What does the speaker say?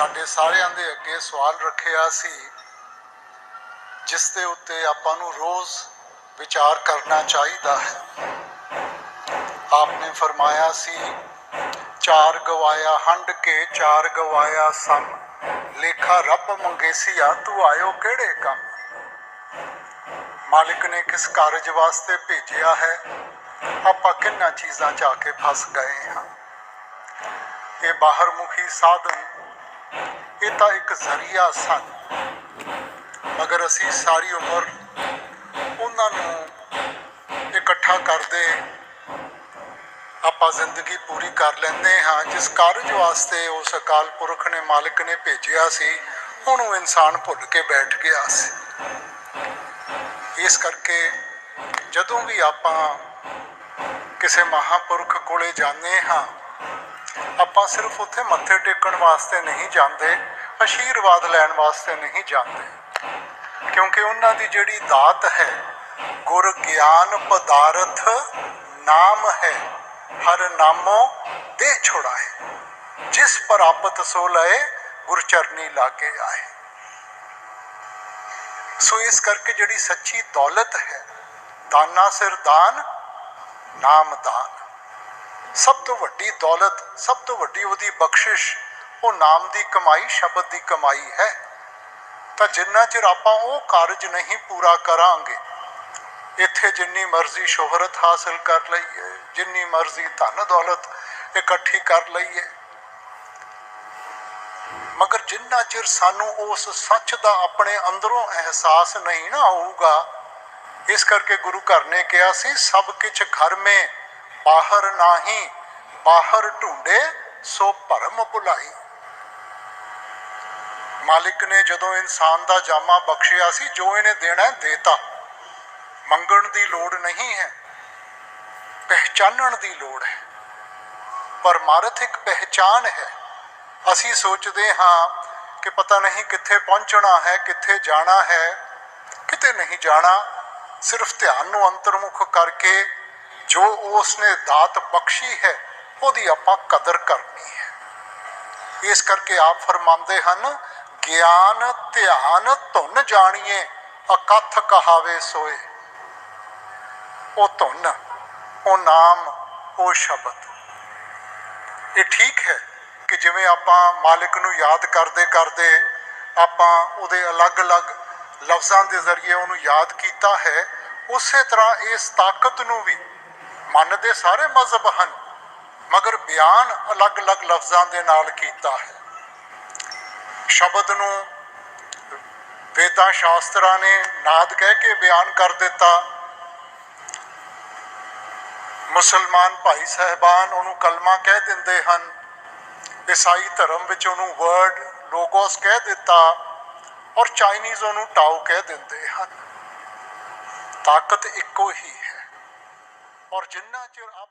ਸਾਡੇ ਸਾਰਿਆਂ ਦੇ ਅੱਗੇ ਸਵਾਲ ਰੱਖਿਆ ਸੀ, ਜਿਸ ਦੇ ਉੱਤੇ ਆਪਾਂ ਨੂੰ ਰੋਜ਼ ਵਿਚਾਰ ਕਰਨਾ ਚਾਹੀਦਾ ਹੈ। ਆਪਨੇ ਫਰਮਾਇਆ ਸੀ, ਚਾਰ ਗਵਾਇਆ ਹੰਡ ਕੇ ਚਾਰ ਗਵਾਇਆ ਸਮ, ਲੇਖਾ ਰੱਬ ਮੰਗੇਸੀਆ, ਤੂੰ ਆਇਓ ਕਿਹੜੇ ਕੰਮ? ਮਾਲਿਕ ਨੇ ਕਿਸ ਕਾਰਜ ਵਾਸਤੇ ਭੇਜਿਆ ਹੈ? ਆਪਾਂ ਕਿੰਨਾ ਚੀਜ਼ਾਂ 'ਚ ਆ ਕੇ ਫਸ ਗਏ ਹਾਂ? ਇਹ ਬਾਹਰ ਮੁਖੀ ਸਾਧਨ ਇਹ ਤਾਂ ਇੱਕ ਜ਼ਰੀਆ ਸਨ। ਮਗਰ ਅਸੀਂ ਸਾਰੀ ਉਮਰ ਉਹਨਾਂ ਨੂੰ ਇਕੱਠਾ ਕਰਦੇ ਆਪਾਂ ਜ਼ਿੰਦਗੀ ਪੂਰੀ ਕਰ ਲੈਂਦੇ ਹਾਂ। ਜਿਸ ਕਾਰਜ ਵਾਸਤੇ ਉਸ ਅਕਾਲ ਪੁਰਖ ਨੇ ਮਾਲਕ ਨੇ ਭੇਜਿਆ ਸੀ, ਉਹਨੂੰ ਇਨਸਾਨ ਭੁੱਲ ਕੇ ਬੈਠ ਗਿਆ ਸੀ। ਇਸ ਕਰਕੇ ਜਦੋਂ ਵੀ ਆਪਾਂ ਕਿਸੇ ਮਹਾਪੁਰਖ ਕੋਲੇ ਜਾਂਦੇ ਹਾਂ ਆਪਾਂ ਸਿਰਫ ਉੱਥੇ ਮੱਥੇ ਟੇਕਣ ਵਾਸਤੇ ਨਹੀਂ ਜਾਂਦੇ, ਅਸ਼ੀਰਵਾਦ ਲੈਣ ਵਾਸਤੇ ਨਹੀਂ ਜਾਂਦੇ। ਕਿਉਂਕਿ ਉਹਨਾਂ ਦੀ ਜਿਹੜੀ ਦਾਤ ਹੈ, ਗੁਰ ਗਿਆਨ ਪਦਾਰਥ ਨਾਮ ਹੈ, ਹਰ ਨਾਮੋ ਦੇ ਛੁੜਾਏ ਜਿਸ ਪ੍ਰਾਪਤ ਸੋ ਲਏ ਗੁਰ ਚਰਨੀ ਲਾਗੇ ਆਏ। ਸੋ ਇਸ ਕਰਕੇ ਜਿਹੜੀ ਸੱਚੀ ਦੌਲਤ ਹੈ, ਦਾਨਾ ਸਿਰ ਦਾਨ, ਨਾਮ ਦਾਨ। ਸਭ ਤੋਂ ਵੱਡੀ ਦੌਲਤ, ਸਭ ਤੋਂ ਵੱਡੀ ਉਹਦੀ ਬਖਸ਼ਿਸ਼, ਉਹ ਨਾਮ ਦੀ ਕਮਾਈ, ਸ਼ਬਦ ਦੀ ਕਮਾਈ ਹੈ। ਤਾਂ ਜਿੰਨਾ ਚਿਰ ਆਪਾਂ ਉਹ ਕਾਰਜ ਨਹੀਂ ਪੂਰਾ ਕਰਾਂਗੇ, ਇੱਥੇ ਜਿੰਨੀ ਮਰਜ਼ੀ ਸ਼ੋਹਰਤ ਹਾਸਲ ਕਰ ਲਈਏ, ਜਿੰਨੀ ਮਰਜ਼ੀ ਧਨ ਦੌਲਤ ਇਕੱਠੀ ਕਰ ਲਈਏ। ਮਗਰ ਜਿੰਨਾ ਚਿਰ ਸਾਨੂੰ ਉਸ ਸੱਚ ਦਾ ਆਪਣੇ ਅੰਦਰੋਂ ਅਹਿਸਾਸ ਨਹੀਂ ਨਾ ਹੋਊਗਾ, ਇਸ ਕਰਕੇ ਗੁਰੂ ਘਰ ਨੇ ਕਿਹਾ ਸੀ, ਸਭ ਕੁਝ ਘਰ ਮੇ। ਬਾਹਰ ਨਹੀਂ, ਬਾਹਰ ਢੂੰਡੇ, ਸੋ ਭਰਮ ਭੁਲਾਈ। ਮਾਲਿਕ ਨੇ ਜਦੋਂ ਇਨਸਾਨ ਦਾ ਜਾਮਾ ਬਖਸ਼ਿਆ ਸੀ, ਜੋ ਇਹਨੇ ਦੇਣਾ ਦੇਤਾ। ਮੰਗਣ ਦੀ ਲੋੜ ਨਹੀਂ ਹੈ, ਪਹਿਚਾਨਣ ਦੀ ਲੋੜ ਹੈ। ਪਰਮਾਰਥ ਇੱਕ ਪਹਿਚਾਨ ਹੈ। ਅਸੀਂ ਸੋਚਦੇ ਹਾਂ ਕਿ ਪਤਾ ਨਹੀਂ ਕਿੱਥੇ ਪਹੁੰਚਣਾ ਹੈ, ਕਿੱਥੇ ਜਾਣਾ ਹੈ, ਕਿਤੇ ਨਹੀਂ ਜਾਣਾ, ਸਿਰਫ ਧਿਆਨ ਨੂੰ ਅੰਤਰਮੁਖ ਕਰਕੇ ਜੋ ਉਸ ਨੇ ਦਾਤ ਬਖਸ਼ੀ ਹੈ, ਉਹਦੀ ਆਪਾਂ ਕਦਰ ਕਰਨੀ ਹੈ। ਇਸ ਕਰਕੇ ਆਪ ਫਰਮਾਉਂਦੇ ਹਨ, ਗਿਆਨ, ਧਿਆਨ ਧੁਨ ਜਾਣੀਏ, ਅਕਥ ਕਹਾਵੇ ਸੋਏ। ਉਹ ਧੁਨ, ਉਹ ਨਾਮ, ਉਹ ਸ਼ਬਦ। ਇਹ ਠੀਕ ਹੈ ਕਿ ਜਿਵੇਂ ਆਪਾਂ ਮਾਲਿਕ ਨੂੰ ਯਾਦ ਕਰਦੇ ਕਰਦੇ ਆਪਾਂ ਉਹਦੇ ਅਲੱਗ-ਅਲੱਗ ਲਫ਼ਜ਼ਾਂ ਦੇ ਜ਼ਰੀਏ ਉਹਨੂੰ ਯਾਦ ਕੀਤਾ ਹੈ, ਉਸੇ ਤਰ੍ਹਾਂ ਇਸ ਤਾਕਤ ਨੂੰ ਵੀ ਮੰਨਦੇ ਸਾਰੇ ਮਜ਼ਹਬ ਹਨ, ਮਗਰ ਬਿਆਨ ਅਲੱਗ-ਅਲੱਗ ਲਫ਼ਜ਼ਾਂ ਦੇ ਨਾਲ ਕੀਤਾ ਹੈ। ਸ਼ਬਦ ਨੂੰ ਵੇਦਾਂ ਸ਼ਾਸਤਰਾਂ ਨੇ ਨਾਦ ਕਹਿ ਕੇ ਬਿਆਨ ਕਰ ਦਿੱਤਾ। ਮੁਸਲਮਾਨ ਭਾਈ ਸਹਿਬਾਨ ਉਹਨੂੰ ਕਲਮਾ ਕਹਿ ਦਿੰਦੇ ਹਨ। ਈਸਾਈ ਧਰਮ ਵਿੱਚ ਉਹਨੂੰ ਵਰਡ ਲੋਗੋਸ ਕਹਿ ਦਿੱਤਾ ਔਰ ਚਾਈਨੀਜ਼ ਉਹਨੂੰ ਟਾਓ ਕਹਿ ਦਿੰਦੇ ਹਨ। ਤਾਕਤ ਇੱਕੋ ਹੀ ਹੈ। ਔਰ ਜਿੰਨਾ ਚਿਰ ਆਪ